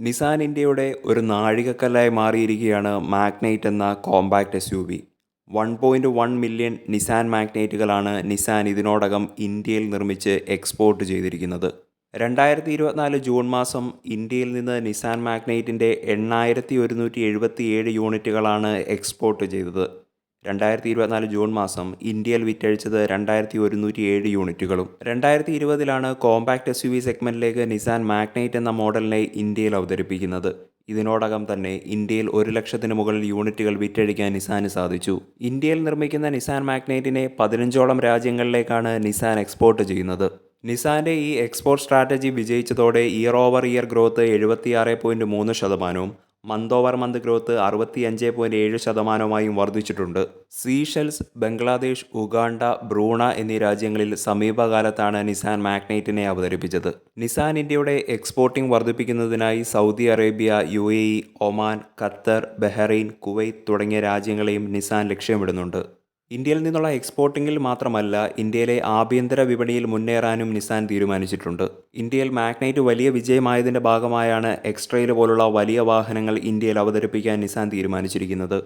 Nissan ഇന്ത്യയുടെ ഒരു നാഴികക്കല്ലായി മാറിയിരിക്കുകയാണ് മാഗ്നൈറ്റ് എന്ന compact S U V. One point one million Nissan മാഗ്നൈറ്റുകളാണ് Nissan ഇതിനോടകം ഇന്ത്യയിൽ നിർമ്മിച്ച് എക്സ്പോർട്ട് ചെയ്തിരിക്കുന്നത്. രണ്ടായിരത്തി ഇരുപത്തിനാല് ജൂൺ മാസം ഇന്ത്യയിൽ നിന്ന് നിസാൻ മാഗ്നൈറ്റിന്റെ എണ്ണായിരത്തി ഒരുന്നൂറ്റി എഴുപത്തി ഏഴ് യൂണിറ്റുകളാണ് എക്സ്പോർട്ട് ചെയ്തത്. രണ്ടായിരത്തി ഇരുപത്തിനാല് ജൂൺ മാസം ഇന്ത്യയിൽ വിറ്റഴിച്ചത് രണ്ടായിരത്തി ഒരുന്നൂറ്റി ഏഴ് യൂണിറ്റുകളും. രണ്ടായിരത്തി ഇരുപതിലാണ് കോമ്പാക്ട് എസ് യു വി സെഗ്മെന്റിലേക്ക് നിസാൻ മാഗ്നൈറ്റ് എന്ന മോഡലിനെ ഇന്ത്യയിൽ അവതരിപ്പിക്കുന്നത്. ഇതിനോടകം തന്നെ ഇന്ത്യയിൽ ഒരു ലക്ഷത്തിന് മുകളിൽ യൂണിറ്റുകൾ വിറ്റഴിക്കാൻ നിസാന് സാധിച്ചു. ഇന്ത്യയിൽ നിർമ്മിക്കുന്ന നിസാൻ മാഗ്നൈറ്റിനെ പതിനഞ്ചോളം രാജ്യങ്ങളിലേക്കാണ് നിസാൻ എക്സ്പോർട്ട് ചെയ്യുന്നത്. നിസാന്റെ ഈ എക്സ്പോർട്ട് സ്ട്രാറ്റജി വിജയിച്ചതോടെ ഇയർ ഓവർ ഇയർ ഗ്രോത്ത് എഴുപത്തിയാറ് പോയിന്റ് മൂന്ന് ശതമാനവും മന്ത് ഓവർ മന്ത് ഗ്രോത്ത് അറുപത്തി അഞ്ച് പോയിന്റ് ഏഴ് ശതമാനമായും വർദ്ധിച്ചിട്ടുണ്ട്. സീഷെൽസ് ബംഗ്ലാദേശ് ഉഗാണ്ട ബ്രൂണ എന്നീ രാജ്യങ്ങളിൽ സമീപകാലത്താണ് നിസാൻ മാഗ്നൈറ്റിനെ അവതരിപ്പിച്ചത്. നിസാൻ ഇന്ത്യയുടെ എക്സ്പോർട്ടിംഗ് വർദ്ധിപ്പിക്കുന്നതിനായി സൗദി അറേബ്യ യു ഒമാൻ ഖത്തർ ബഹ്റൈൻ കുവൈത്ത് തുടങ്ങിയ രാജ്യങ്ങളെയും നിസാൻ ലക്ഷ്യമിടുന്നുണ്ട്. ഇന്ത്യയിൽ നിന്നുള്ള എക്സ്പോർട്ടിങ്ങിൽ മാത്രമല്ല ഇന്ത്യയിലെ ആഭ്യന്തര വിപണിയിൽ മുന്നേറാനും നിസാൻ തീരുമാനിച്ചിട്ടുണ്ട്. ഇന്ത്യയിൽ മാഗ്നൈറ്റ് വലിയ വിജയമായതിന്റെ ഭാഗമായാണ് എക്സ്ട്രയിൽ പോലുള്ള വലിയ വാഹനങ്ങൾ ഇന്ത്യയിൽ അവതരിപ്പിക്കാൻ നിസാൻ തീരുമാനിച്ചിരിക്കുന്നത്.